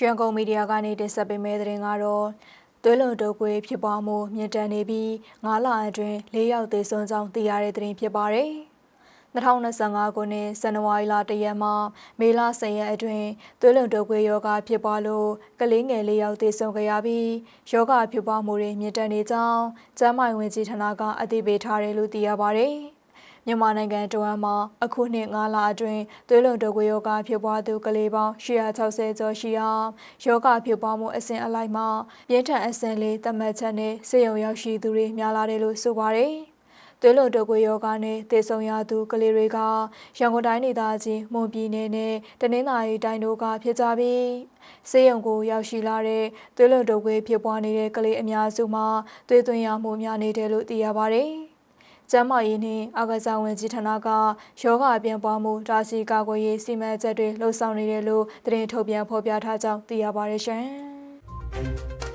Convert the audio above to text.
ရွှေကုန်းမီဒီယာကနေတင်ဆက်ပေးမယ့်သတင်းကတော့သွေးလွန်တုပ်ကွေးဖြစ်ပွားမှုမြင့်တက်နေပြီး9လအတွင်း၄ယောက်သေဆုံးကြောင်းသိရတဲ့သတင်းဖြစ်ပါတယ်။2025ခုနှစ်ဇန်နဝါရီလ1ရက်မှမေလ10ရက်အတွင်းသွေးလွန်တုပ်ကွေးယောဂဖြစ်ပွားလို့ကလေးငယ်၄ယောက်သေဆုံးခဲ့ရပြီးယောဂဖြစ်ပွားမှုတွေမြင့်တက်နေကြောင်းကျန်းမာရေးဝန်ကြီးဌာနကအသိပေးထားတယ်လို့သိရပါတယ်။ မြန်မာနိုင်ငံတဝမ်းမှာအခုနှစ်9လအတွင်းသွေးလွန်တုပ်ကွေးယောဂဖြစ်ပွားသူကလေးပေါင်း160ကျော်ရှိရာယောဂဖြစ်ပွားမှုအဆင့်အလိုက်မှာပြင်းထန်အဆင့်လေးသတ်မှတ်ချက်နဲ့စေယုံရောက်ရှိသူတွေများလာတယ်လို့ဆိုပါတယ်။သွေးလွန်တုပ်ကွေးယောဂနဲ့သေဆုံးရသူကလေးတွေကရန်ကုန်တိုင်းဒေသကြီးမွန်ပြည်နယ်နဲ့တနင်္သာရီတိုင်းတို့ကဖြစ်ကြပြီးစေယုံကိုရောက်ရှိလာတဲ့သွေးလွန်တုပ်ကွေးဖြစ်ပွားနေတဲ့ကလေးအများစုမှာသွေးသွင်းရမှုများနေတယ်လို့သိရပါတယ်။ ကျန်းမာရေးနှင့်အာကစားဝန်ကြီးဌာနကယောဂအပြင်းပွားမှုတာစီကာကွယ်ရေးစီမံချက်တွေလှုပ်ဆောင်နေတယ်လို့သတင်းထုတ်ပြန်ဖော်ပြထားကြောင်းသိရပါတယ်ရှင်။